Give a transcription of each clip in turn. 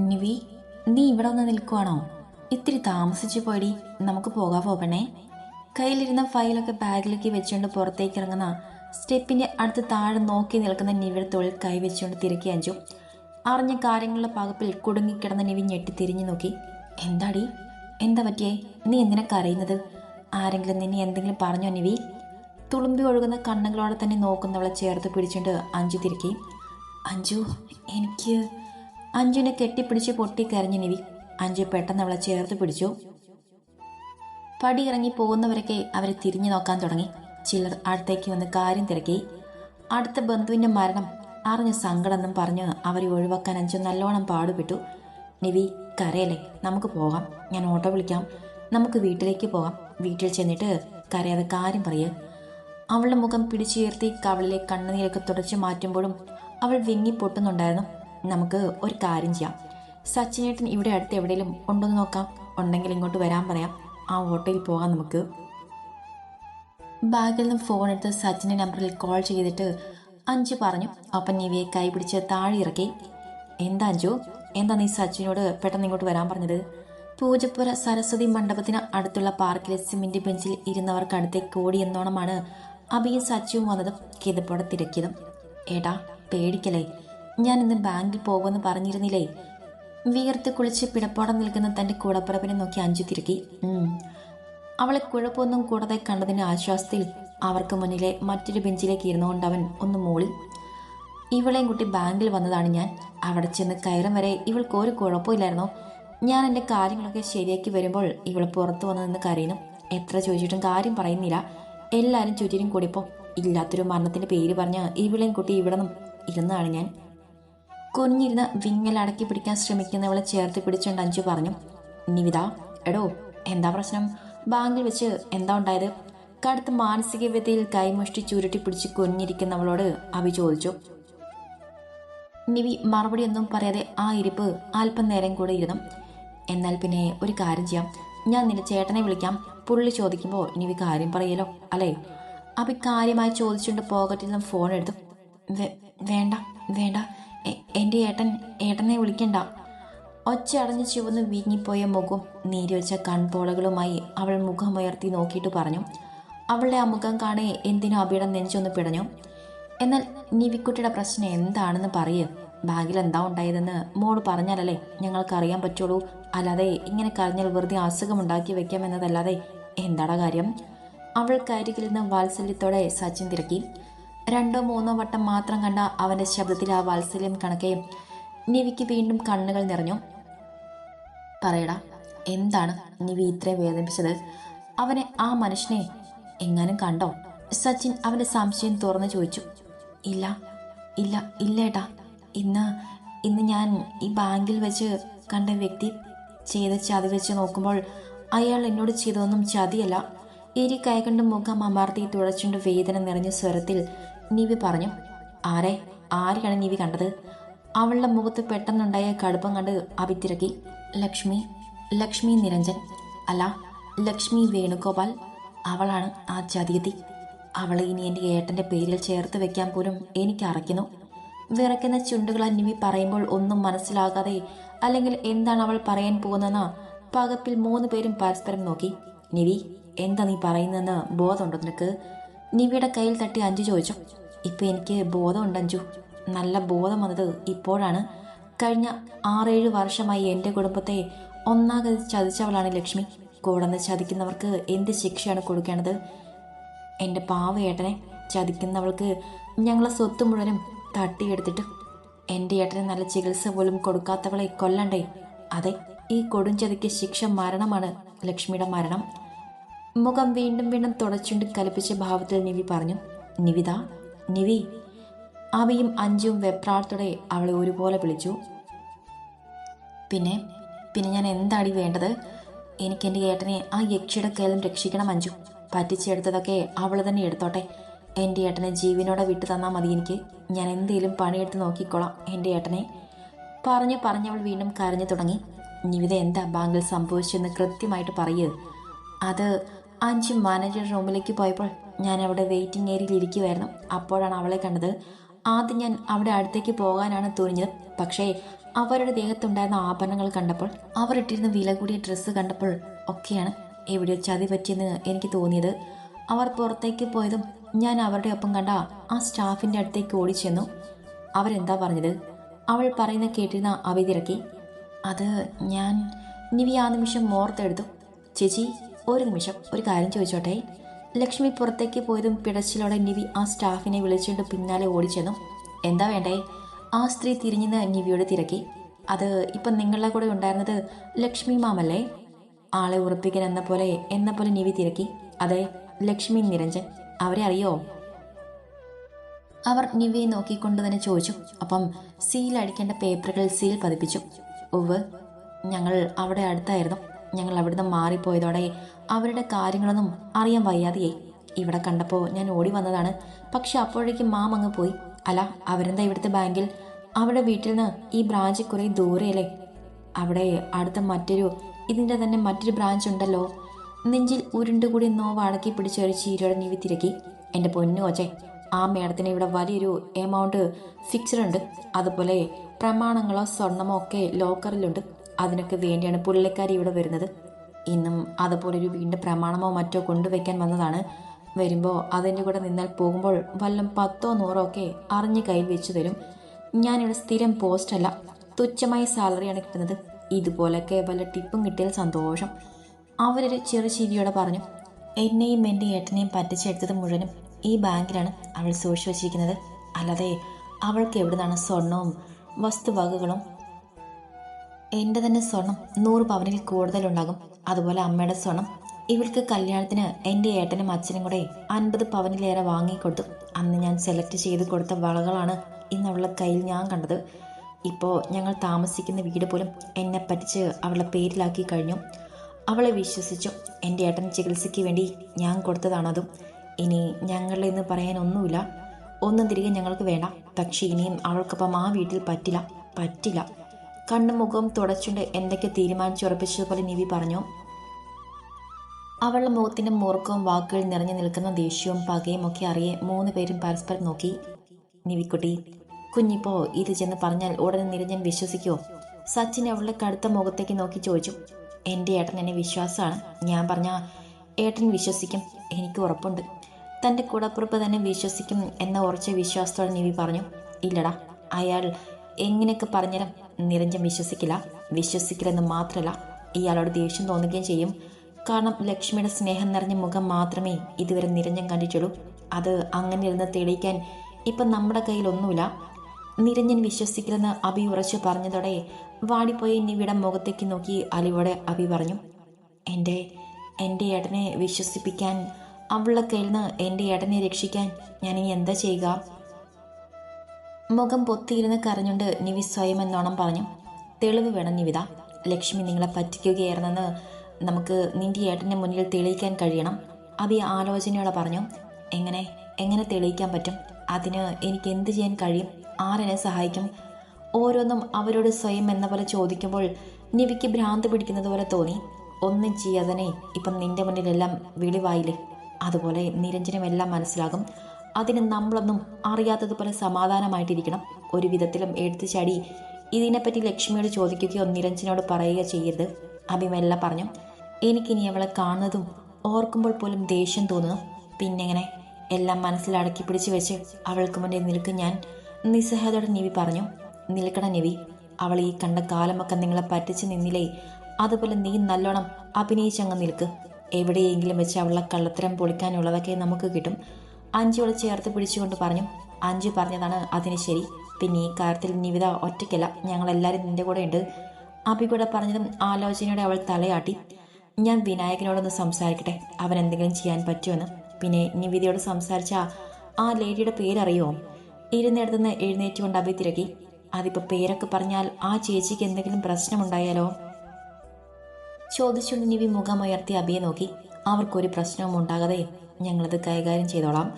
നിവി നീ ഇവിടെ വന്ന് നിൽക്കുവാണോ? ഇത്തിരി താമസിച്ചു പോയി നമുക്ക് പോകാൻ പോകണേ കയ്യിലിരുന്ന ഫയലൊക്കെ ബാഗിലേക്ക് വെച്ചുകൊണ്ട് പുറത്തേക്ക് ഇറങ്ങുന്ന സ്റ്റെപ്പിന്റെ അടുത്ത് താഴെ നോക്കി നിൽക്കുന്ന നിവിയുടെ തൊഴിൽ കൈവച്ചുകൊണ്ട് തിരക്കി അഞ്ചു. അറിഞ്ഞ കാര്യങ്ങളുടെ പകപ്പിൽ കുടുങ്ങിക്കിടന്ന നിവി ഞെട്ടി തിരിഞ്ഞു നോക്കി. എന്താടി? എന്താ പറ്റിയേ? നീ എന്തിനാ കരയുന്നത്? ആരെങ്കിലും നിന്നെ എന്തെങ്കിലും പറഞ്ഞോ നിവി? തുളുമ്പി ഒഴുകുന്ന കണ്ണുകളോടെ തന്നെ നോക്കുന്നവളെ ചേർത്ത് പിടിച്ചുകൊണ്ട് അഞ്ചു തിരക്കി. അഞ്ചു എനിക്ക് അഞ്ജുവിനെ കെട്ടിപ്പിടിച്ച് പൊട്ടിക്കരഞ്ഞു നിവി. അഞ്ജു പെട്ടെന്ന് അവളെ ചേർത്ത് പിടിച്ചു. പടിയിറങ്ങി പോകുന്നവരൊക്കെ അവരെ തിരിഞ്ഞു നോക്കാൻ തുടങ്ങി. ചിലർ അടുത്തേക്ക് വന്ന് കാര്യം തിരക്കി. അടുത്ത ബന്ധുവിന്റെ മരണം അറിഞ്ഞ സങ്കടമെന്നും പറഞ്ഞ് അവരെ ഒഴിവാക്കാൻ അഞ്ചു നല്ലോണം പാടുപെട്ടു. നിവി കരയല്ലേ? നമുക്ക് പോകാം. ഞാൻ ഓട്ടോ വിളിക്കാം. നമുക്ക് വീട്ടിലേക്ക് പോകാം. വീട്ടിൽ ചെന്നിട്ട് കരയാതെ കാര്യം പറയേ. അവളുടെ മുഖം പിടിച്ചുയർത്തി കവളിലെ കണ്ണുനീരൊക്കെ തുടച്ചു മാറ്റുമ്പോഴും അവൾ വിങ്ങി പൊട്ടുന്നുണ്ടായിരുന്നു. നമുക്ക് ഒരു കാര്യം ചെയ്യാം. സച്ചിനേട്ടൻ ഇവിടെ അടുത്ത് എവിടെയെങ്കിലും ഉണ്ടോന്ന് നോക്കാം. ഉണ്ടെങ്കിൽ ഇങ്ങോട്ട് വരാൻ പറയാം. ആ ഓട്ടോയിൽ പോകാം നമുക്ക്. ബാഗിൽ നിന്ന് ഫോൺ എടുത്ത് സച്ചിന്റെ നമ്പറിൽ കോൾ ചെയ്തിട്ട് അഞ്ചു പറഞ്ഞു. അപ്പം നിവിയെ കൈ പിടിച്ച് താഴെ ഇറക്കി. എന്താ അഞ്ചു എന്താ നീ സച്ചിനോട് പെട്ടെന്ന് ഇങ്ങോട്ട് വരാൻ പറഞ്ഞത്? പൂജപ്പുര സരസ്വതി മണ്ഡപത്തിന് അടുത്തുള്ള പാർക്കിലെ സിമെന്റ് ബെഞ്ചിൽ ഇരുന്നവർക്ക് അടുത്തേക്ക് ഓടി എന്നോണമാണ് അഭിയും സച്ചിയും വന്നതും കിതപ്പോടെ തിരക്കിയതും. ഏട്ടാ പേടിക്കലേ ഞാൻ ഇന്ന് ബാങ്കിൽ പോകുമെന്ന് പറഞ്ഞിരുന്നില്ലേ? വിയർത്ത് കുളിച്ച് പിടപ്പോടെ നിൽക്കുന്ന തന്റെ കൂടപ്പിറപ്പിനെ നോക്കി അഞ്ചു തിരുക്കി അവളെ കുഴപ്പമൊന്നും കൂടാതെ കണ്ടതിന്റെ ആശ്വാസത്തിൽ അവർക്ക് മുന്നിലെ മറ്റൊരു ബെഞ്ചിലേക്ക് ഇരുന്നുകൊണ്ട് അവൻ ഒന്ന് മൂളി. ഇവളെയും കുട്ടി ബാങ്കിൽ വന്നതാണ് ഞാൻ. അവിടെ ചെന്ന് കയറും വരെ ഇവൾക്ക് ഒരു കുഴപ്പമില്ലായിരുന്നു? ഞാൻ എന്റെ കാര്യങ്ങളൊക്കെ ശരിയാക്കി വരുമ്പോൾ ഇവൾ പുറത്തു വന്നു നിന്ന് കരയുന്നു. എത്ര ചോദിച്ചിട്ടും കാര്യം പറയുന്നില്ല. എല്ലാവരും ചുറ്റിനും കൂടിയപ്പോൾ ഇല്ലാത്തൊരു മരണത്തിന്റെ പേര് പറഞ്ഞ് ഇവളെയും കുട്ടി ഇവിടെ നിന്നും ഇരുന്നതാണ് ഞാൻ. കുഞ്ഞിരുന്ന് വിങ്ങൽ അടക്കി പിടിക്കാൻ ശ്രമിക്കുന്നവളെ ചേർത്ത് പിടിച്ചുകൊണ്ട് അഞ്ചു പറഞ്ഞു നിവിത എടോ എന്താ പ്രശ്നം? ബാങ്കിൽ വെച്ച് എന്താ ഉണ്ടായത്? കടുത്ത മാനസിക വ്യതയിൽ കൈമുഷ്ടി ചുരുട്ടി പിടിച്ച് കൊഞ്ഞിരിക്കുന്നവളോട് അഭി ചോദിച്ചു നിവി മറുപടിയൊന്നും പറയാതെ ആ ഇരിപ്പ് അല്പം നേരം കൂടെ ഇരുന്നു. എന്നാൽ പിന്നെ ഒരു കാര്യം ചെയ്യാം. ഞാൻ നിന്റെ ചേട്ടനെ വിളിക്കാം. പുള്ളി ചോദിക്കുമ്പോൾ നിവി കാര്യം പറയലോ അല്ലേ? അഭി കാര്യമായി ചോദിച്ചുകൊണ്ട് പോക്കറ്റിൽ നിന്നും ഫോൺ എടുത്തു വേണ്ട വേണ്ട. എന്റെ ഏട്ടൻ ഏട്ടനെ വിളിക്കണ്ട. ഒച്ച അടഞ്ഞ് ചുവന്ന് വീങ്ങിപ്പോയ മുഖം നീരിവെച്ച കൺപോളകളുമായി അവൾ മുഖമുയർത്തി നോക്കിയിട്ട് പറഞ്ഞു അവളുടെ ആ മുഖം കാണെ എന്തിനോ അബിയുടെ നെഞ്ചൊന്ന് പിടഞ്ഞു? എന്നാൽ നിവിക്കുട്ടിയുടെ പ്രശ്നം എന്താണെന്ന് പറയ്. ബാഗിൽ എന്താ ഉണ്ടായതെന്ന് മോൾ പറഞ്ഞാലല്ലേ ഞങ്ങൾക്ക് അറിയാൻ പറ്റുള്ളൂ. അല്ലാതെ ഇങ്ങനെ കരഞ്ഞാൽ വെറുതെ അസുഖമുണ്ടാക്കി വെക്കാം എന്നതല്ലാതെ എന്താടാ കാര്യം? അവൾ കരികിൽ നിന്ന് വാത്സല്യത്തോടെ സച്ചിൻ തിരക്കി. രണ്ടോ മൂന്നോ വട്ടം മാത്രം കണ്ട അവന്റെ ശബ്ദത്തിൽ ആ വാത്സല്യം കണക്കെ നിവിക്ക് വീണ്ടും കണ്ണുകൾ നിറഞ്ഞു. പറയടാ എന്താണ് നിവി ഇത്രയും വേദനിപ്പിച്ചത്? അവനെ ആ മനുഷ്യനെ എങ്ങാനും കണ്ടോ? സച്ചിൻ അവന്റെ സംശയം തുറന്നു ചോദിച്ചു. ഇല്ല ഇല്ല ഇല്ല ഏട്ടാ. ഇന്ന് ഇന്ന് ഞാൻ ഈ ബാങ്കിൽ വെച്ച് കണ്ട വ്യക്തി ചെയ്ത ചതി വെച്ച് നോക്കുമ്പോൾ അയാൾ എന്നോട് ചെയ്തതൊന്നും ചതിയല്ല. ഇരി കൈകൊണ്ട് മുഖം അമർത്തി തുടച്ചുകൊണ്ട് വേദന നിറഞ്ഞ സ്വരത്തിൽ നിവി പറഞ്ഞു ആരെ? ആരെയാണ് നിവി കണ്ടത്? അവളുടെ മുഖത്ത് പെട്ടെന്നുണ്ടായ കടുപ്പം കണ്ട് അഭിത്തിരക്കി ലക്ഷ്മി ലക്ഷ്മി നിരഞ്ജൻ അല്ല ലക്ഷ്മി വേണുഗോപാൽ അവളാണ് ആ ചതിയതി അവളെ ഇനി എന്റെ ഏട്ടന്റെ പേരിൽ ചേർത്ത് വെക്കാൻ പോലും എനിക്ക് അറയ്ക്കുന്നു. വിറയ്ക്കുന്ന ചുണ്ടുകൾ നിവി പറയുമ്പോൾ ഒന്നും മനസ്സിലാകാതെ അല്ലെങ്കിൽ എന്താണ് അവൾ പറയാൻ പോകുന്നതെന്ന് പകപ്പിൽ മൂന്ന് പേരും പരസ്പരം നോക്കി. നിവി എന്താ നീ പറയുന്നതെന്ന് ബോധമുണ്ടോ നിനക്ക്? നിവിയുടെ കയ്യിൽ തട്ടി അഞ്ചു ചോദിച്ചു. ഇപ്പൊ എനിക്ക് ബോധമുണ്ട് നല്ല ബോധം വന്നത് ഇപ്പോഴാണ്. കഴിഞ്ഞ ആറേഴ് വർഷമായി എന്റെ കുടുംബത്തെ ഒന്നാകെ ചതിച്ചവളാണ് ലക്ഷ്മി. കൂടന്ന് ചതിക്കുന്നവർക്ക് എന്ത് ശിക്ഷയാണ് കൊടുക്കേണ്ടത്? എന്റെ പാവയേട്ടനെ ചതിക്കുന്നവൾക്ക് ഞങ്ങളെ സ്വത്ത് മുഴുവനും തട്ടിയെടുത്തിട്ട് എന്റെ ഏട്ടന് നല്ല ചികിത്സ പോലും കൊടുക്കാത്തവളെ കൊല്ലണ്ടേ? അതെ ഈ കൊടുംചതിക്ക് ശിക്ഷ മരണമാണ് ലക്ഷ്മിയുടെ മരണം. മുഖം വീണ്ടും വീണ്ടും തുടച്ചുകൊണ്ട് കലിപ്പിച്ച ഭാവത്തിൽ നിവി പറഞ്ഞു. നിവിത നിവി അവയും അഞ്ചും വെപ്രാളത്തോടെ അവളെ ഒരുപോലെ വിളിച്ചു. പിന്നെ പിന്നെ ഞാൻ എന്താടി വേണ്ടത്? എനിക്ക് എന്റെ ഏട്ടനെ ആ യക്ഷിയുടെ കയ്യിൽ രക്ഷിക്കണം അഞ്ചു. പറ്റിച്ചെടുത്തതൊക്കെ അവൾ തന്നെ എടുത്തോട്ടെ. എന്റെ ഏട്ടനെ ജീവനോടെ വിട്ടു തന്നാൽ മതി എനിക്ക്. ഞാൻ എന്തേലും പണിയെടുത്ത് നോക്കിക്കോളാം എന്റെ ഏട്ടനെ. പറഞ്ഞു പറഞ്ഞവൾ വീണ്ടും കരഞ്ഞു തുടങ്ങി. നിവിത എന്താ ബാങ്കിൽ സംഭവിച്ചെന്ന് കൃത്യമായിട്ട് പറയൂ. അത് അഞ്ച് മാനേജർ റൂമിലേക്ക് പോയപ്പോൾ ഞാൻ അവിടെ വെയിറ്റിംഗ് ഏരിയയിൽ ഇരിക്കുമായിരുന്നു അപ്പോഴാണ് അവളെ കണ്ടത്. ആദ്യം ഞാൻ അവിടെ അടുത്തേക്ക് പോകാനാണ് തുനിഞ്ഞത്. പക്ഷേ അവരുടെ ദേഹത്തുണ്ടായിരുന്ന ആഭരണങ്ങൾ കണ്ടപ്പോൾ അവർ ഇട്ടിരുന്ന വില കൂടിയ ഡ്രസ്സ് കണ്ടപ്പോൾ ഒക്കെയാണ് എവിടെ ചതി പറ്റിയെന്ന് എനിക്ക് തോന്നിയത്. അവർ പുറത്തേക്ക് പോയതും ഞാൻ അവരുടെ ഒപ്പം കണ്ട ആ സ്റ്റാഫിന്റെ അടുത്തേക്ക് ഓടിച്ചെന്നു. അവരെന്താ പറഞ്ഞത്? അവൾ പറയുന്ന കേട്ടിരുന്ന അവിതിരക്കി അത് ഞാൻ നിവി ആ നിമിഷം മോർത്തെടുത്തു ചേച്ചി ഒരു നിമിഷം ഒരു കാര്യം ചോദിച്ചോട്ടെ? ലക്ഷ്മി പുറത്തേക്ക് പോയതും പിടച്ചിലോടെ നിവി ആ സ്റ്റാഫിനെ വിളിച്ചുകൊണ്ട് പിന്നാലെ ഓടിച്ചെന്നു എന്താ വേണ്ടേ? ആ സ്ത്രീ തിരിഞ്ഞെന്ന് നിവിയോട് തിരക്കി അത് ഇപ്പം നിങ്ങളുടെ കൂടെ ഉണ്ടായിരുന്നത് ലക്ഷ്മി മാമല്ലേ? ആളെ ഉറപ്പിക്കാൻ എന്ന പോലെ എന്ന പോലെ നിവി തിരക്കി അതെ ലക്ഷ്മി നിരഞ്ജൻ അവരെ അറിയോ? അവർ നിവിയെ നോക്കിക്കൊണ്ട് തന്നെ ചോദിച്ചു അപ്പം സീൽ അടിക്കേണ്ട പേപ്പറുകൾ സീൽ പതിപ്പിച്ചു. ഉവ് ഞങ്ങൾ അവിടെ അടുത്തായിരുന്നു ഞങ്ങൾ അവിടുന്ന് മാറിപ്പോയതോടെ അവരുടെ കാര്യങ്ങളൊന്നും അറിയാൻ വയ്യാതെയായി. ഇവിടെ കണ്ടപ്പോൾ ഞാൻ ഓടി വന്നതാണ്. പക്ഷെ അപ്പോഴേക്കും മാം അങ്ങ് പോയി. അല്ല അവരെന്താ ഇവിടുത്തെ ബാങ്കിൽ? അവിടെ വീട്ടിൽ നിന്ന് ഈ ബ്രാഞ്ച് കുറേ ദൂരെയല്ലേ? അവിടെ അടുത്ത മറ്റൊരു ഇതിന്റെ തന്നെ മറ്റൊരു ബ്രാഞ്ച് ഉണ്ടല്ലോ. നെഞ്ചിൽ ഉരുണ്ടുകൂടി നോവ് അടക്കി പിടിച്ച ഒരു ചീരയുടെ നീവി തിരക്കി. എന്റെ പൊന്നു കൊച്ചെ ആ മേഡത്തിന് ഇവിടെ വലിയൊരു എമൗണ്ട് ഫിക്സഡ് ഉണ്ട്. അതുപോലെ പ്രമാണങ്ങളോ സ്വർണമോ ഒക്കെ ലോക്കറിലുണ്ട്. അതിനൊക്കെ വേണ്ടിയാണ് പുള്ളിക്കാരി ഇവിടെ വരുന്നത്. ഇന്നും അതുപോലൊരു വീണ്ടും പ്രമാണമോ മറ്റോ കൊണ്ടുവയ്ക്കാൻ വന്നതാണ്. വരുമ്പോൾ അതിന്റെ കൂടെ നിന്നാൽ പോകുമ്പോൾ വല്ലം പത്തോ നൂറോ ഒക്കെ അറിഞ്ഞ് കയ്യിൽ വെച്ചു തരും. ഞാനിവിടെ സ്ഥിരം പോസ്റ്റല്ല തുച്ഛമായ സാലറിയാണ് കിട്ടുന്നത്. ഇതുപോലൊക്കെ വല്ല ടിപ്പും കിട്ടിയാൽ സന്തോഷം. അവരൊരു ചെറു ചിരിയോടെ പറഞ്ഞു എന്നെയും എന്റെ ഏട്ടനെയും പറ്റിച്ചെടുത്തത് മുഴുവനും ഈ ബാങ്കിലാണ് അവൾ സൂക്ഷിച്ചു വച്ചിരിക്കുന്നത്. അല്ലാതെ അവൾക്ക് എവിടുന്നാണ് സ്വർണവും വസ്തുവകകളും? എന്റെ തന്നെ സ്വർണം നൂറ് പവനിൽ കൂടുതലുണ്ടാകും. അതുപോലെ അമ്മയുടെ സ്വർണം ഇവൾക്ക് കല്യാണത്തിന് എന്റെ ഏട്ടനും അച്ഛനും കൂടെ അൻപത് പവനിലേറെ വാങ്ങിക്കൊടുത്തു. അന്ന് ഞാൻ സെലക്ട് ചെയ്ത് കൊടുത്ത വളകളാണ് ഇന്നവളുടെ കയ്യിൽ ഞാൻ കണ്ടത്. ഇപ്പോൾ ഞങ്ങൾ താമസിക്കുന്ന വീട് പോലും എന്നെ പറ്റിച്ച് അവളെ പേരിലാക്കി കഴിഞ്ഞു. അവളെ വിശ്വസിച്ചു. എന്റെ ഏട്ടൻ ചികിത്സയ്ക്ക് വേണ്ടി ഞാൻ കൊടുത്തതാണതും ഇനി ഞങ്ങളുടെ ഇന്ന് പറയാനൊന്നുമില്ല ഒന്നും തിരികെ ഞങ്ങൾക്ക് വേണ്ട. പക്ഷേ ഇനിയും അവൾക്കൊപ്പം ആ വീട്ടിൽ പറ്റില്ല. പറ്റില്ല. കണ്ണും മുഖവും തുടച്ചുകൊണ്ട് എന്തൊക്കെ തീരുമാനിച്ചുറപ്പിച്ചതുപോലെ നിവി പറഞ്ഞു. അവളുടെ മുഖത്തിന്റെ മൂർക്കവും വാക്കുകൾ നിറഞ്ഞു നിൽക്കുന്ന ദേഷ്യവും പകയും ഒക്കെ അറിയെ മൂന്ന് പേരും പരസ്പരം നോക്കി. നിവിക്കുട്ടി കുഞ്ഞിപ്പോ ഇത് ചെന്ന് പറഞ്ഞാൽ ഉടനെ നിരഞ്ജൻ വിശ്വസിക്കുമോ സച്ചിൻ അവളുടെ കടുത്ത മുഖത്തേക്ക് നോക്കി ചോദിച്ചു. എന്റെ ഏട്ടൻ എന്നെ വിശ്വാസമാണ്. ഞാൻ പറഞ്ഞ ഏട്ടൻ വിശ്വസിക്കും. എനിക്ക് ഉറപ്പുണ്ട്. തന്റെ കൂടപ്പുറപ്പ് തന്നെ വിശ്വസിക്കും എന്ന ഉറച്ച വിശ്വാസത്തോടെ നിവി പറഞ്ഞു. ഇല്ലടാ അയാൾ എങ്ങനെയൊക്കെ പറഞ്ഞാലും നിരഞ്ജൻ വിശ്വസിക്കില്ല. വിശ്വസിക്കില്ലെന്ന് മാത്രമല്ല ഇയാളോട് ദേഷ്യം തോന്നുകയും ചെയ്യും. കാരണം ലക്ഷ്മിയുടെ സ്നേഹം നിറഞ്ഞ മുഖം മാത്രമേ ഇതുവരെ നിരഞ്ജൻ കണ്ടിട്ടുള്ളൂ. അത് അങ്ങനെ ഇരുന്ന് തെളിയിക്കാൻ ഇപ്പം നമ്മുടെ കയ്യിലൊന്നുമില്ല. നിരഞ്ജൻ വിശ്വസിക്കില്ലെന്ന് അഭി ഉറച്ചു പറഞ്ഞതോടെ വാടിപ്പോയി നിവിയുടെ മുഖത്തേക്ക് നോക്കി അലിയോടെ അഭി പറഞ്ഞു എന്റെ എന്റെ ഏട്ടനെ വിശ്വസിപ്പിക്കാൻ അവളുടെ കയ്യിൽ നിന്ന് എന്റെ ഏട്ടനെ രക്ഷിക്കാൻ ഞാൻ ഇനി എന്താ ചെയ്യുക? മുഖം പൊത്തിയിരുന്ന് കരഞ്ഞുകൊണ്ട് നിവി സ്വയം എന്നോണം പറഞ്ഞു. തെളിവ് വേണം നിവിത. ലക്ഷ്മി നിങ്ങളെ പറ്റിക്കുകയായിരുന്നെന്ന് നമുക്ക് നിന്റെ ഏട്ടന്റെ മുന്നിൽ തെളിയിക്കാൻ കഴിയണം. അബി ആലോചനയോടെ പറഞ്ഞു എങ്ങനെ? എങ്ങനെ തെളിയിക്കാൻ പറ്റും? അതിന് എനിക്ക് എന്ത് ചെയ്യാൻ കഴിയും? ആരെന്നെ സഹായിക്കും? ഓരോന്നും അവരോട് സ്വയം എന്ന പോലെ ചോദിക്കുമ്പോൾ നിവിക്ക് ഭ്രാന്ത് പിടിക്കുന്നത് പോലെ തോന്നി. ഒന്നും ചെയ്യാതെ ഇപ്പം നിന്റെ മുന്നിലെല്ലാം വെളിവായില്ലേ? അതുപോലെ നിരഞ്ജനം എല്ലാം മനസ്സിലാകും. അതിന് നമ്മളൊന്നും അറിയാത്തതുപോലെ സമാധാനമായിട്ടിരിക്കണം. ഒരു വിധത്തിലും എടുത്തു ചാടി ഇതിനെപ്പറ്റി ലക്ഷ്മിയോട് ചോദിക്കുകയോ നിരഞ്ജനോട് പറയുകയോ ചെയ്യരുത് അഭിമല്ല പറഞ്ഞു. എനിക്കിനി അവളെ കാണുന്നതും ഓർക്കുമ്പോൾ പോലും ദേഷ്യം തോന്നുന്നു. പിന്നെങ്ങനെ എല്ലാം മനസ്സിൽ അടക്കി പിടിച്ചു വെച്ച് അവൾക്ക് മുന്നേ നിൽക്കും ഞാൻ. നിസ്സഹായതോടെ നിവി പറഞ്ഞു നിൽക്കണ നിവി അവൾ ഈ കണ്ട കാലമൊക്കെ നിങ്ങളെ പറ്റിച്ച് നിന്നില്ലേ? അതുപോലെ നീ നല്ലോണം അഭിനയിച്ചങ്ങ് നിൽക്ക്. എവിടെയെങ്കിലും വെച്ച് അവളെ കള്ളത്തരം പൊളിക്കാനുള്ളതൊക്കെ നമുക്ക് കിട്ടും. അഞ്ചുവളെ ചേർത്ത് പിടിച്ചുകൊണ്ട് പറഞ്ഞു അഞ്ചു പറഞ്ഞതാണ് അതിന് ശരി. പിന്നെ ഈ കാര്യത്തിൽ നിവിത ഒറ്റയ്ക്കല്ല. ഞങ്ങളെല്ലാവരും നിന്റെ കൂടെ ഉണ്ട് അഭി കൂടെ പറഞ്ഞതും ആലോചനയോടെ അവൾ തലയാട്ടി ഞാൻ വിനായകനോടൊന്ന് സംസാരിക്കട്ടെ. അവൻ എന്തെങ്കിലും ചെയ്യാൻ പറ്റുമെന്ന്. പിന്നെ നിവിതയോട് സംസാരിച്ച ആ ലേഡിയുടെ പേരറിയോ? ഇരുന്നിടത്തുനിന്ന് എഴുന്നേറ്റുകൊണ്ട് അഭി തിരക്കി അതിപ്പോൾ പേരൊക്കെ പറഞ്ഞാൽ ആ ചേച്ചിക്ക് എന്തെങ്കിലും പ്രശ്നമുണ്ടായാലോ? ചോദിച്ചുകൊണ്ട് നിവി മുഖമുയർത്തി അബിയെ നോക്കി അവർക്കൊരു പ്രശ്നവും ഉണ്ടാകാതെ ഞങ്ങളത് കൈകാര്യം ചെയ്തോളാം.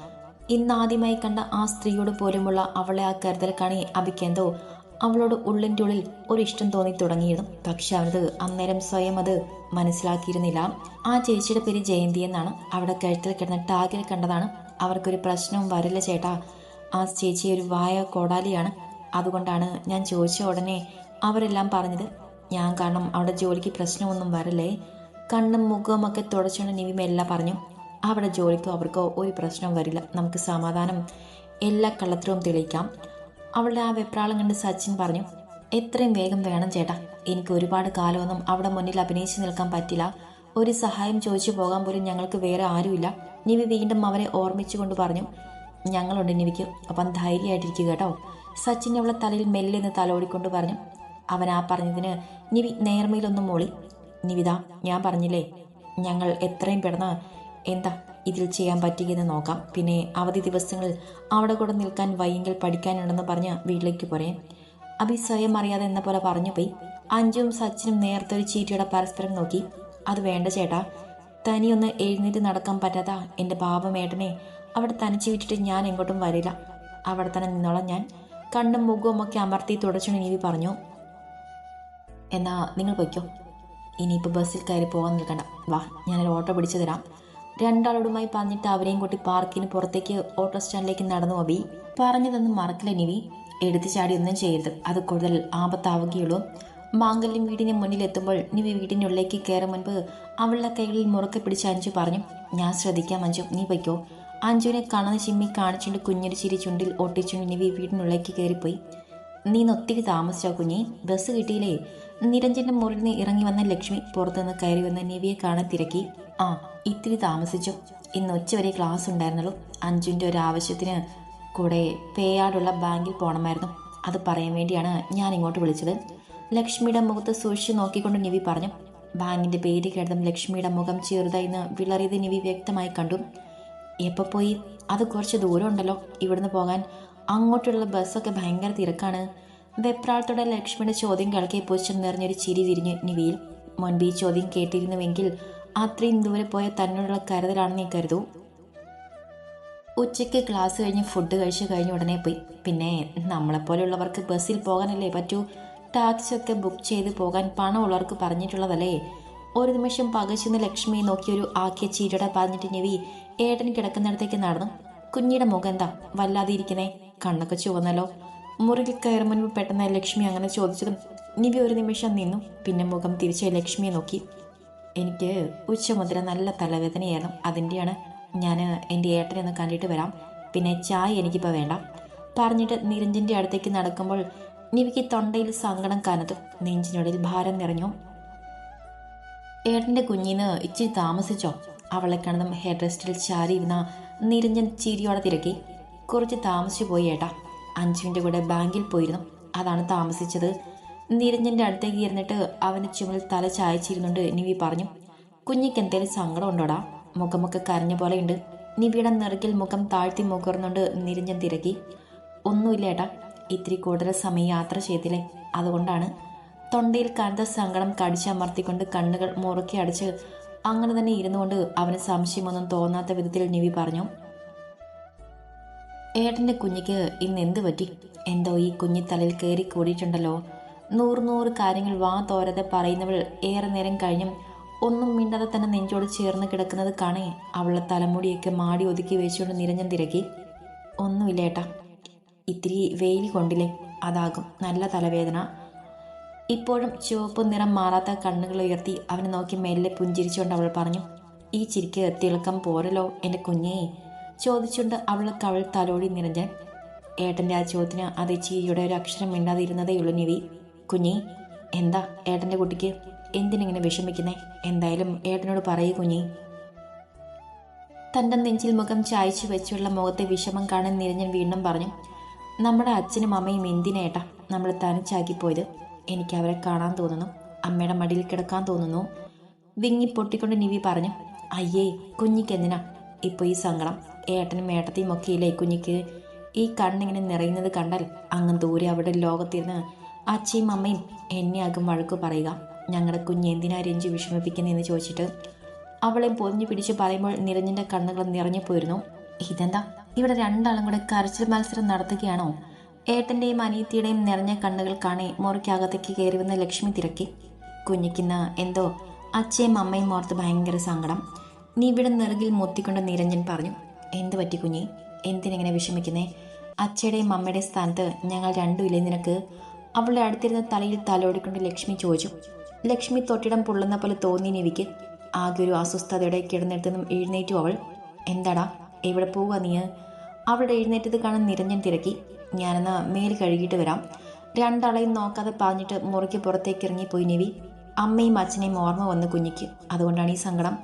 ഇന്ന് ആദ്യമായി കണ്ട ആ സ്ത്രീയോട് പോലുമുള്ള അവളെ ആ കരുതൽ കണി അഭിക്കെന്തോ അവളോട് ഉള്ളിന്റെ ഉള്ളിൽ ഒരു ഇഷ്ടം തോന്നി തുടങ്ങിയിരുന്നു. പക്ഷെ അവരത് അന്നേരം സ്വയം അത് മനസ്സിലാക്കിയിരുന്നില്ല. ആ ചേച്ചിയുടെ പേര് ജയന്തി എന്നാണ്. അവിടെ കഴുത്തിൽ കിടന്ന ടാഗിൽ കണ്ടതാണ് അവർക്കൊരു പ്രശ്നവും വരില്ല ചേട്ടാ. ആ ചേച്ചി ഒരു വായ കോടാലിയാണ്. അതുകൊണ്ടാണ് ഞാൻ ചോദിച്ച ഉടനെ അവരെല്ലാം പറഞ്ഞത്. ഞാൻ കാരണം അവിടെ ജോലിക്ക് പ്രശ്നമൊന്നും വരല്ലേ? കണ്ണും മുഖവും ഒക്കെ തുടച്ചുകൊണ്ട് നിവിമെല്ലാം മെല്ല പറഞ്ഞു. അവിടെ ജോലിക്കോ അവർക്കോ ഒരു പ്രശ്നവും വരില്ല. നമുക്ക് സമാധാനം എല്ലാ കള്ളത്തരവും തെളിയിക്കാം. അവളുടെ ആ വെപ്രാളം കണ്ട് സച്ചിൻ പറഞ്ഞു എത്രയും വേഗം വേണം ചേട്ടാ. എനിക്ക് ഒരുപാട് കാലമൊന്നും അവിടെ മുന്നിൽ അഭിനയിച്ചു നിൽക്കാൻ പറ്റില്ല. ഒരു സഹായം ചോദിച്ചു പോകാൻ പോലും ഞങ്ങൾക്ക് വേറെ ആരുമില്ല. നിവി വീണ്ടും അവരെ ഓർമ്മിച്ചുകൊണ്ട് പറഞ്ഞു ഞങ്ങളുണ്ട് നിവിക്ക്. അപ്പം ധൈര്യമായിട്ടിരിക്കുക കേട്ടോ. സച്ചിൻ അവളെ തലയിൽ മെല്ലെ നിന്ന് തലോടിക്കൊണ്ട് പറഞ്ഞു അവൻ ആ പറഞ്ഞതിന് നിവി നേർമയിലൊന്നും മോളി. നിവിത ഞാൻ പറഞ്ഞില്ലേ ഞങ്ങൾ എത്രയും പെടുന്ന എന്താ ഇതിൽ ചെയ്യാൻ പറ്റുകയെന്ന് നോക്കാം. പിന്നെ അവധി ദിവസങ്ങളിൽ അവിടെ കൂടെ നിൽക്കാൻ വയ്യെങ്കിൽ പഠിക്കാനുണ്ടെന്ന് പറഞ്ഞ് വീട്ടിലേക്ക് പോരേ. അഭി സ്വയം അറിയാതെ എന്ന പോലെ പറഞ്ഞു പോയി. അഞ്ചും സച്ചിനും നേരത്തെ ഒരു ചീറ്റിയുടെ പരസ്പരം നോക്കി. അത് വേണ്ട ചേട്ടാ. തനിയൊന്ന് എഴുന്നേറ്റ് നടക്കാൻ പറ്റാത്ത എന്റെ പാപമേട്ടനെ അവിടെ തനിച്ച് വിട്ടിട്ട് ഞാൻ എങ്ങോട്ടും വരില്ല. അവിടെ തന്നെ നിന്നോളാം ഞാൻ. കണ്ണും മുഖവും ഒക്കെ അമർത്തി തുടച്ചു നീവി പറഞ്ഞു. എന്നാ നിങ്ങൾ പൊയ്ക്കോ. ഇനിയിപ്പോൾ ബസ്സിൽ കയറി പോകാൻ നിൽക്കണ്ട. വാ ഞാനൊരു ഓട്ടോ പിടിച്ചു തരാം. രണ്ടാളോടുമായി പറഞ്ഞിട്ട് അവരെയും കൂട്ടി പാർക്കിന് പുറത്തേക്ക് ഓട്ടോ സ്റ്റാൻഡിലേക്ക് നടന്നു അബി. പറഞ്ഞതൊന്നും മറക്കില്ല നിവി. എടുത്തു ചാടി ഒന്നും ചെയ്യരുത്. അത് കൂടുതൽ ആപത്താവുകയുള്ളൂ. മാംഗല്യം വീടിന് മുന്നിലെത്തുമ്പോൾ നിവി വീടിനുള്ളിലേക്ക് കയറും മുൻപ് അവളുടെ കൈകളിൽ മുറുക്കെ പിടിച്ച് അഞ്ചു പറഞ്ഞു ഞാൻ ശ്രദ്ധിക്കാം അഞ്ചു നീ വയ്ക്കോ അഞ്ജുവിനെ കണന്ന് ചിമ്മി കാണിച്ചുകൊണ്ട് കുഞ്ഞൊരു ചിരി ചുണ്ടിൽ ഒട്ടിച്ചുകൊണ്ട് നിവി വീടിനുള്ളിലേക്ക് കയറിപ്പോയി. നീ ഒത്തിരി താമസിച്ചോ കുഞ്ഞി? ബസ് കിട്ടിയില്ലേ? നിരഞ്ജന്റെ മുറിയിൽ നിന്ന് ഇറങ്ങി വന്ന ലക്ഷ്മി പുറത്തുനിന്ന് കയറി വന്ന നിവിയെ കാണാൻ തിരക്കി. ആ ഇത്തിരി താമസിച്ചു. ഇന്ന് ഉച്ചവരെ ക്ലാസ് ഉണ്ടായിരുന്നുള്ളൂ. അഞ്ജുവിന്റെ ഒരു ആവശ്യത്തിന് കൂടെ പേയാടുള്ള ബാങ്കിൽ പോകണമായിരുന്നു അത് പറയാൻ വേണ്ടിയാണ് ഞാൻ ഇങ്ങോട്ട് വിളിച്ചത്. ലക്ഷ്മിയുടെ മുഖത്ത് സൂക്ഷിച്ച് നോക്കിക്കൊണ്ട് നിവി പറഞ്ഞു. ബാങ്കിന്റെ പേര് കേട്ടതും ലക്ഷ്മിയുടെ മുഖം ചെറുതായിന്ന് വിളറിയത് നിവി വ്യക്തമായി കണ്ടു. എപ്പോൾ പോയി? അത് കുറച്ച് ദൂരം ഉണ്ടല്ലോ. ഇവിടുന്ന് പോകാൻ അങ്ങോട്ടുള്ള ബസ്സൊക്കെ ഭയങ്കര തിരക്കാണ്. വെപ്രാളത്തോടെ ലക്ഷ്മിയുടെ ചോദ്യം കേൾക്കെ പുച്ഛം നിറഞ്ഞൊരു ചിരി തിരിഞ്ഞു നിവിയിൽ. മുൻപ് ഈ ചോദ്യം കേട്ടിരുന്നുവെങ്കിൽ അത്രയും ദൂരെ പോയ തന്നോടുള്ള കരുതലാണെന്ന് നീ കരുതൂ. ഉച്ചയ്ക്ക് ക്ലാസ് കഴിഞ്ഞ് ഫുഡ് കഴിച്ച് കഴിഞ്ഞ ഉടനെ പോയി. പിന്നെ നമ്മളെപ്പോലെയുള്ളവർക്ക് ബസ്സിൽ പോകാനല്ലേ പറ്റൂ? ടാക്സി ഒക്കെ ബുക്ക് ചെയ്ത് പോകാൻ പണമുള്ളവർക്ക് പറഞ്ഞിട്ടുള്ളതല്ലേ? ഒരു നിമിഷം പകച്ചുന്ന ലക്ഷ്മിയെ നോക്കിയൊരു ആക്കിയ ചീരട പറഞ്ഞിട്ട് ഞെവി ഏട്ടൻ കിടക്കുന്നിടത്തേക്ക് നടന്നു. കുഞ്ഞിയുടെ മുഖം എന്താ? വല്ലാതെ ഇരിക്കുന്നേ? കണ്ണൊക്കെ ചുവന്നല്ലോ. മുറിയിൽ കയറി മുൻപ് പെട്ടെന്ന് ലക്ഷ്മി അങ്ങനെ ചോദിച്ചതും നിവി ഒരു നിമിഷം നിന്നു. പിന്നെ മുഖം തിരിച്ച് ലക്ഷ്മിയെ നോക്കി. എനിക്ക് ഉച്ച മുതല നല്ല തലവേദനയായിരുന്നു അതിന്റെയാണ് ഞാൻ എന്റെ ഏട്ടനെ ഒന്ന് കണ്ടിട്ട് വരാം. പിന്നെ ചായ എനിക്കിപ്പോൾ വേണ്ട. പറഞ്ഞിട്ട് നിരഞ്ജന്റെ അടുത്തേക്ക് നടക്കുമ്പോൾ നിവിക്ക് തൊണ്ടയിൽ സങ്കടം കനത്തു. നെഞ്ചിനുള്ളിൽ ഭാരം നിറഞ്ഞു. ഏട്ടന്റെ കുഞ്ഞിന് ഇച്ചിരി താമസിച്ചോ? അവളെ കണ്ടതും ഹെഡ് റെസ്റ്റിൽ ചാരിയിരുന്ന നിരഞ്ജൻ ചിരിയോടെ തിരക്കി. കുറച്ച് താമസിച്ചു പോയി ഏട്ടാ. അഞ്ജുവിന്റെ കൂടെ ബാങ്കിൽ പോയിരുന്നു. അതാണ് താമസിച്ചത്. നിരഞ്ജന്റെ അടുത്തേക്ക് ഇരുന്നിട്ട് അവന് ചുമൽ തല ചായച്ചിരുന്നുണ്ട്. നിവി പറഞ്ഞു കുഞ്ഞിക്ക് എന്തേലും സങ്കടം ഉണ്ടോടാ മുഖമൊക്കെ കരഞ്ഞ പോലെയുണ്ട്. നിവിയുടെ നിറകിൽ മുഖം താഴ്ത്തി മുഖർന്നുണ്ട് നിരഞ്ജൻ തിരക്കി. ഒന്നുമില്ല ഏട്ടാ ഇത്തിരി കൂടുതൽ സമയം യാത്ര ചെയ്തില്ലേ? അതുകൊണ്ടാണ്. തൊണ്ടയിൽ കനത്ത സങ്കടം കടിച്ചമർത്തിക്കൊണ്ട് കണ്ണുകൾ മുറുക്കി അടിച്ച് അങ്ങനെ തന്നെ ഇരുന്നു ഇരുന്നുകൊണ്ട് അവന് സംശയമൊന്നും തോന്നാത്ത വിധത്തിൽ നിവി പറഞ്ഞു ഏട്ടന്റെ കുഞ്ഞിക്ക് ഇന്ന് എന്ത് പറ്റി? എന്തോ ഈ കുഞ്ഞി തലയിൽ കയറി കൂടിയിട്ടുണ്ടല്ലോ. നൂറ് നൂറ് കാര്യങ്ങൾ വാ തോരതെ പറയുന്നവൾ ഏറെ നേരം കഴിഞ്ഞും ഒന്നും മിണ്ടാതെ തന്നെ നെഞ്ചോട് ചേർന്ന് കിടക്കുന്നത് കാണേ അവളുടെ തലമുടിയൊക്കെ മാടി ഒതുക്കി വെച്ചുകൊണ്ട് നിരഞ്ഞം തിരക്കി. ഒന്നുമില്ല ഏട്ടാ. ഇത്തിരി വെയിൽ കൊണ്ടില്ലേ. അതാകും. നല്ല തലവേദന. ഇപ്പോഴും ചുവപ്പ് നിറം മാറാത്ത കണ്ണുകൾ ഉയർത്തി അവനെ നോക്കി മെല്ലെ പുഞ്ചിരിച്ചുകൊണ്ട് അവൾ പറഞ്ഞു ഈ ചിരിക്ക് തിളക്കം പോരല്ലോ എന്റെ കുഞ്ഞേ ചോദിച്ചുകൊണ്ട് അവൾ കവൾ തലോടി നിരഞ്ജൻ ഏട്ടന്റെ ആ ചോദ്യത്തിന് അത് ചീയുടെ ഒരു അക്ഷരം മിണ്ടാതിരുന്നതേ ഉള്ളു നിവി. കുഞ്ഞി എന്താ ഏട്ടന്റെ കുട്ടിക്ക് എന്തിനിങ്ങനെ വിഷമിക്കുന്നേ? എന്തായാലും ഏട്ടനോട് പറയൂ കുഞ്ഞി. തന്റെ നെഞ്ചിൽ മുഖം ചായച്ചു വെച്ചുള്ള മുഖത്തെ വിഷമം കാണാൻ നിരഞ്ഞൻ വീണ്ടും പറഞ്ഞു നമ്മുടെ അച്ഛനും അമ്മയും എന്തിനേട്ടാ നമ്മൾ തനിച്ചാക്കി പോയത്? എനിക്ക് അവരെ കാണാൻ തോന്നുന്നു അമ്മയുടെ മടിയിൽ കിടക്കാൻ തോന്നുന്നു. വിങ്ങി പൊട്ടിക്കൊണ്ട് നിവി പറഞ്ഞു അയ്യേ കുഞ്ഞിക്ക് എന്തിനാ ഇപ്പോൾ ഈ സങ്കടം? ഏട്ടനും ഏട്ടത്തെയും ഒക്കെ ഇല്ലേ കുഞ്ഞിക്ക് ഈ കണ്ണിങ്ങനെ നിറയുന്നത് കണ്ടാൽ അങ്ങ് ദൂരെ അവിടെ ലോകത്തിരുന്ന് അച്ഛയും അമ്മയും എന്നെയാകും വഴക്കു പറയുക. ഞങ്ങളുടെ കുഞ്ഞ് എന്തിനാ രഞ്ജി വിഷമിപ്പിക്കുന്നതെന്ന് ചോദിച്ചിട്ട് അവളെ പൊതിഞ്ഞു പിടിച്ച് പറയുമ്പോൾ നിരഞ്ഞിന്റെ കണ്ണുകൾ നിറഞ്ഞു പോയിരുന്നു. ഇതെന്താ? ഇവിടെ രണ്ടാളും കൂടെ കരച്ചിൽ മത്സരം നടത്തുകയാണോ? ഏട്ടന്റെയും അനിയത്തിയുടെയും നിറഞ്ഞ കണ്ണുകൾ കാണി മുറിക്കകത്തേക്ക് കയറി വന്ന ലക്ഷ്മി തിരക്കി. കുഞ്ഞിക്കുന്ന എന്തോ അച്ഛയും അമ്മയും ഓർത്ത് ഭയങ്കര സങ്കടം. നീ ഇവിടെ നെറുകിൽ മുത്തിക്കൊണ്ട് നിരഞ്ജൻ പറഞ്ഞു എന്ത് പറ്റി കുഞ്ഞി? എന്തിനെങ്ങനെ വിഷമിക്കുന്നേ? അച്ഛയുടെയും അമ്മയുടെയും സ്ഥാനത്ത് ഞങ്ങൾ രണ്ടുമില്ലേ നിനക്ക്? അവളുടെ അടുത്തിരുന്ന തലയിൽ തലോടിക്കൊണ്ട് ലക്ഷ്മി ചോദിച്ചു. ലക്ഷ്മി തൊട്ടിടം പൊള്ളുന്ന പോലെ തോന്നി നിവിക്ക് ആകെ ഒരു അസ്വസ്ഥതയുടെ കിടന്നിടത്തു നിന്നും എഴുന്നേറ്റു അവൾ. എന്താടാ എവിടെ പോവുക നീ? അവളുടെ എഴുന്നേറ്റത് കാണാൻ നിരഞ്ജൻ തിരക്കി. ഞാനെന്നാ മേൽ കഴുകിയിട്ട് വരാം. രണ്ടാളെയും നോക്കാതെ പറഞ്ഞിട്ട് മുറിക്ക് പുറത്തേക്ക് ഇറങ്ങിപ്പോയി നിവി. അമ്മയും അച്ഛനെയും ഓർമ്മ വന്നു കുഞ്ഞിക്ക്. അതുകൊണ്ടാണ് ഈ സങ്കടം.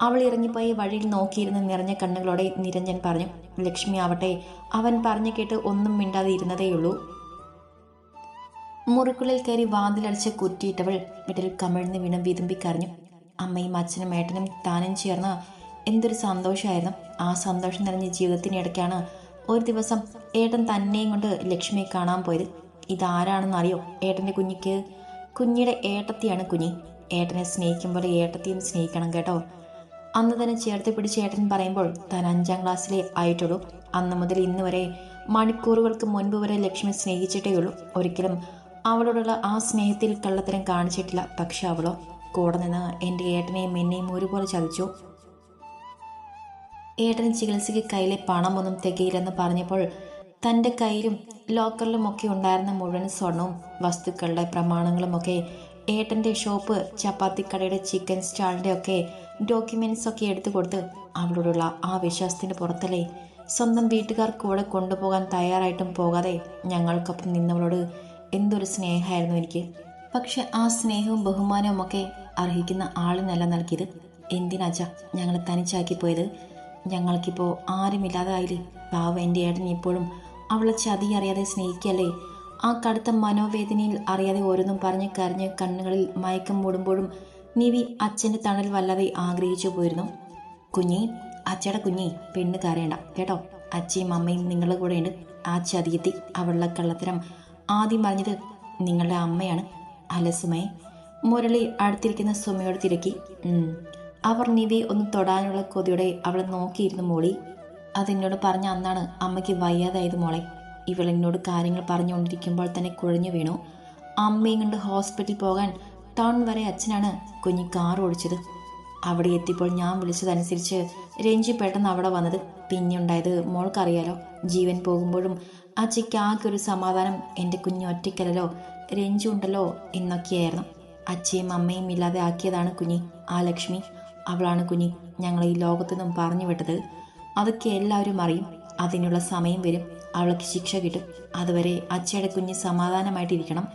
അവൾ ഇറങ്ങിപ്പോയി വഴിയിൽ നോക്കിയിരുന്ന നിറഞ്ഞ കണ്ണുകളോടെ നിരഞ്ജൻ പറഞ്ഞു ലക്ഷ്മി ആവട്ടെ അവൻ പറഞ്ഞു കേട്ട് ഒന്നും മിണ്ടാതെ ഇരുന്നതേയുള്ളൂ. മുറിക്കുള്ളിൽ കയറി വാതിലടിച്ച് കുറ്റിയിട്ടവൾ വീട്ടിൽ കമിഴ്ന്ന് വീണും വിതുമ്പിക്കരഞ്ഞു അമ്മയും അച്ഛനും ഏട്ടനും താനും ചേർന്ന് എന്തൊരു സന്തോഷമായിരുന്നു ആ സന്തോഷം നിറഞ്ഞ ജീവിതത്തിനിടയ്ക്കാണ് ഒരു ദിവസം ഏട്ടൻ തന്നെയും കൊണ്ട് ലക്ഷ്മിയെ കാണാൻ പോയത്. ഇതാരാണെന്ന് അറിയോ ഏട്ടന്റെ കുഞ്ഞിക്ക് കുഞ്ഞിയുടെ ഏട്ടത്തിയാണ് കുഞ്ഞി. ഏട്ടനെ സ്നേഹിക്കും പോലെ ഏട്ടത്തിയും സ്നേഹിക്കണം കേട്ടോ. അന്ന് തന്നെ ചേർത്ത് പിടിച്ച് ഏട്ടൻ പറയുമ്പോൾ താൻ അഞ്ചാം ക്ലാസ്സിലേ ആയിട്ടുള്ളൂ. അന്ന് മുതൽ ഇന്ന് വരെ മണിക്കൂറുകൾക്ക് മുൻപ് വരെ ലക്ഷ്മി സ്നേഹിച്ചിട്ടേ ഉള്ളൂ. ഒരിക്കലും അവളോടുള്ള ആ സ്നേഹത്തിൽ കള്ളത്തരം കാണിച്ചിട്ടില്ല. പക്ഷെ അവളോ? കൂടെ നിന്ന് എന്റെ ഏട്ടനെയും എന്നെയും ഒരുപോലെ ചതിച്ചു. ഏട്ടന് ചികിത്സയ്ക്ക് കയ്യിലെ പണമൊന്നും തികയില്ലെന്ന് പറഞ്ഞപ്പോൾ തന്റെ കയ്യിലും ലോക്കറിലുമൊക്കെ ഉണ്ടായിരുന്ന മുഴുവൻ സ്വർണവും വസ്തുക്കളുടെ പ്രമാണങ്ങളുമൊക്കെ ഏട്ടന്റെ ഷോപ്പ് ചപ്പാത്തിക്കടയുടെ ചിക്കൻ സ്റ്റാളിന്റെ ഒക്കെ ഡോക്യുമെന്റ്സ് ഒക്കെ എടുത്തു കൊടുത്ത് അവളോടുള്ള ആ വിശ്വാസത്തിന്റെ പുറത്തല്ലേ സ്വന്തം വീട്ടുകാർ കൂടെ കൊണ്ടുപോകാൻ തയ്യാറായിട്ടും പോകാതെ ഞങ്ങൾക്കൊപ്പം നിന്നവളോട് എന്തൊരു സ്നേഹമായിരുന്നു എനിക്ക്. പക്ഷെ ആ സ്നേഹവും ബഹുമാനവും ഒക്കെ അർഹിക്കുന്ന ആളിനല്ല നൽകിയത് എന്തിനാച്ച ഞങ്ങളെ തനിച്ചാക്കി പോയത് ഞങ്ങൾക്കിപ്പോൾ ആരുമില്ലാതായില്ലേ പാവ എന്റെ ഏട്ടൻ ഇപ്പോഴും അവളെ ചതി അറിയാതെ സ്നേഹിക്കല്ലേ? ആ കടുത്ത മനോവേദനയിൽ അറിയാതെ ഓരോന്നും പറഞ്ഞ് കരഞ്ഞ് കണ്ണുകളിൽ മയക്കം മൂടുമ്പോഴും നിവി അച്ഛന്റെ തണൽ വല്ലാതെ ആഗ്രഹിച്ചു പോയിരുന്നു. കുഞ്ഞി അച്ഛയുടെ കുഞ്ഞി പെണ്ണ് കരയണ്ട. കേട്ടോ? അച്ഛയും അമ്മയും നിങ്ങളുടെ കൂടെയുണ്ട്. ആ ചതിയെത്തി അവളുടെ കള്ളത്തരം ആദ്യം പറഞ്ഞത് നിങ്ങളുടെ അമ്മയാണ് അല്ല സുമയെ മുരളി അടുത്തിരിക്കുന്ന സുമയോട് തിരക്കി. അവർ നിവി ഒന്ന് തൊടാനുള്ള കൊതിയോടെ അവളെ നോക്കിയിരുന്നു മോളി. അതെന്നോട് പറഞ്ഞ അന്നാണ് അമ്മയ്ക്ക് വയ്യാതായത് മോളെ. ഇവൾ എന്നോട് കാര്യങ്ങൾ പറഞ്ഞുകൊണ്ടിരിക്കുമ്പോൾ തന്നെ കുഴഞ്ഞു വീണു. അമ്മയും കൊണ്ട് ഹോസ്പിറ്റലിൽ പോകാൻ ടൗൺ വരെ അച്ഛനാണ് കുഞ്ഞി കാർ ഓടിച്ചത്. അവിടെ എത്തിയപ്പോൾ ഞാൻ വിളിച്ചതനുസരിച്ച് രഞ്ജി പെട്ടെന്ന് അവിടെ വന്നത്. പിന്നെ ഉണ്ടായത് മോൾക്കറിയാലോ. ജീവൻ പോകുമ്പോഴും അച്ഛയ്ക്ക് ആകെ ഒരു സമാധാനം എന്റെ കുഞ്ഞ് ഒറ്റയ്ക്കല്ലോ രഞ്ജു ഉണ്ടല്ലോ എന്നൊക്കെയായിരുന്നു. അച്ഛയും അമ്മയും ഇല്ലാതെ ആക്കിയതാണ് കുഞ്ഞി. ആ ലക്ഷ്മി അവളാണ് കുഞ്ഞി. ഞങ്ങളെ ഈ ലോകത്തു നിന്നും പറഞ്ഞു വിട്ടത്. അതൊക്കെ എല്ലാവരും അറിയും. അതിനുള്ള സമയം വരും. അവൾക്ക് ശിക്ഷ കിട്ടും. അതുവരെ അച്ഛയുടെ കുഞ്ഞ് സമാധാനമായിട്ടിരിക്കണം.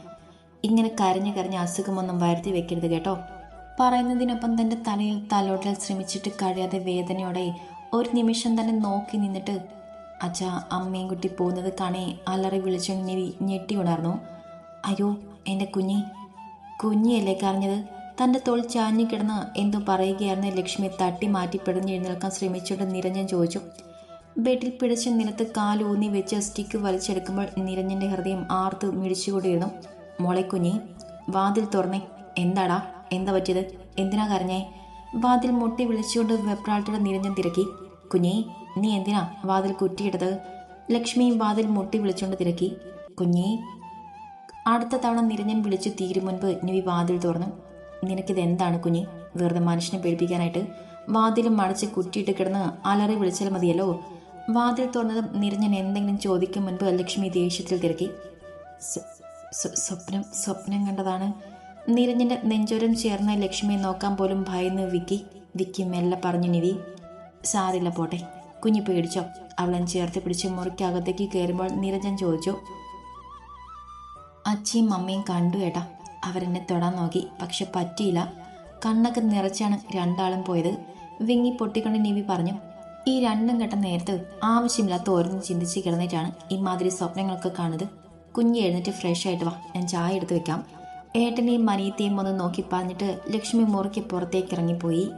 ഇങ്ങനെ കരഞ്ഞു കരഞ്ഞ് അസുഖമൊന്നും വരുത്തി വെക്കരുത് കേട്ടോ. പറയുന്നതിനൊപ്പം തന്റെ തലയിൽ തലോടൽ ശ്രമിച്ചിട്ട് കഴിയാതെ വേദനയോടെ ഒരു നിമിഷം തന്നെ നോക്കി നിന്നിട്ട് അച്ഛ അമ്മയും കുട്ടി പോകുന്നത് കാണേ അലറി വിളിച്ചു നിവി ഞെട്ടി ഉണർന്നു. അയ്യോ എന്റെ കുഞ്ഞി. കുഞ്ഞിയല്ലേ കരഞ്ഞത്? തന്റെ തോൾ ചാഞ്ഞു കിടന്ന് എന്തോ പറയുകയായിരുന്ന ലക്ഷ്മി തട്ടി മാറ്റി പിടഞ്ഞ് എഴുന്നേൽക്കാൻ ശ്രമിച്ചുകൊണ്ട് നിരഞ്ജൻ ചോദിച്ചു. ബെഡിൽ പിടിച്ച് നിലത്ത് കാലൂന്നി വെച്ച് സ്റ്റിക്ക് വലിച്ചെടുക്കുമ്പോൾ നിരഞ്ജന്റെ ഹൃദയം ആർത്ത് മിടിച്ചുകൊണ്ടിരുന്നു മോളെ കുഞ്ഞി വാതിൽ തുറന്നേ. എന്താടാ? എന്താ പറ്റിയത്? എന്തിനാ കരഞ്ഞേ? വാതിൽ മുട്ടി വിളിച്ചുകൊണ്ട് വെപ്രാളത്തോടെ നിരഞ്ജൻ തിരക്കി. കുഞ്ഞി നീ എന്തിനാ വാതിൽ കുറ്റിയിട്ടത് ലക്ഷ്മിയും വാതിൽ മുട്ടി വിളിച്ചുകൊണ്ട് തിരക്കി. കുഞ്ഞി അടുത്ത തവണ നിരഞ്ജൻ വിളിച്ചു തീരും മുൻപ് നിവി വാതിൽ തുറന്നു. നിനക്കിത് എന്താണ് കുഞ്ഞി? വെറുതെ മനുഷ്യനെ പേടിപ്പിക്കാനായിട്ട് വാതിലും മടച്ച് കുറ്റിയിട്ട് കിടന്ന് അലറി വിളിച്ചാൽ മതിയല്ലോ. വാതിൽ തുറന്നതും നിരഞ്ജൻ എന്തെങ്കിലും ചോദിക്കും മുൻപ് ലക്ഷ്മി ദേഷ്യത്തിൽ തിരക്കി. "സ്വ- സ്വ- സ്വപ്നം സ്വപ്നം കണ്ടതാണ്. നിരഞ്ജന്റെ നെഞ്ചോരം ചേർന്ന ലക്ഷ്മിയെ നോക്കാൻ പോലും ഭയന്ന് വിക്കി വിക്കി മെല്ലെ പറഞ്ഞു നിവി സാരില്ല പോട്ടെ. കുഞ്ഞു പേടിച്ചോ. അവളെ ചേർത്ത് പിടിച്ച് മുറിക്കകത്തേക്ക് കയറുമ്പോൾ നിരഞ്ജൻ ചോദിച്ചു അച്ഛയും അമ്മയും കണ്ടു ഏട്ടാ. അവരെന്നെ തൊടാൻ നോക്കി. പക്ഷെ പറ്റിയില്ല. കണ്ണൊക്കെ നിറച്ചാണ് രണ്ടാളും പോയത്. വിങ്ങി പൊട്ടിക്കൊണ്ട് നിവി പറഞ്ഞു ഈ രണ്ടും ഘട്ടം നേരത്ത് ആവശ്യമില്ലാത്ത ഓരോന്ന് ചിന്തിച്ച് കിടന്നിട്ടാണ് ഇമാതിരി സ്വപ്നങ്ങളൊക്കെ കാണുന്നത്. കുഞ്ഞ് എഴുന്നേറ്റ് ഫ്രഷ് ആയിട്ട് വാ. ഞാൻ ചായ എടുത്ത് വെക്കാം. ഏട്ടനെയും മനീത്തെയും ഒന്ന് നോക്കി പറഞ്ഞിട്ട് ലക്ഷ്മി മുറിക്ക് പുറത്തേക്ക് ഇറങ്ങിപ്പോയി.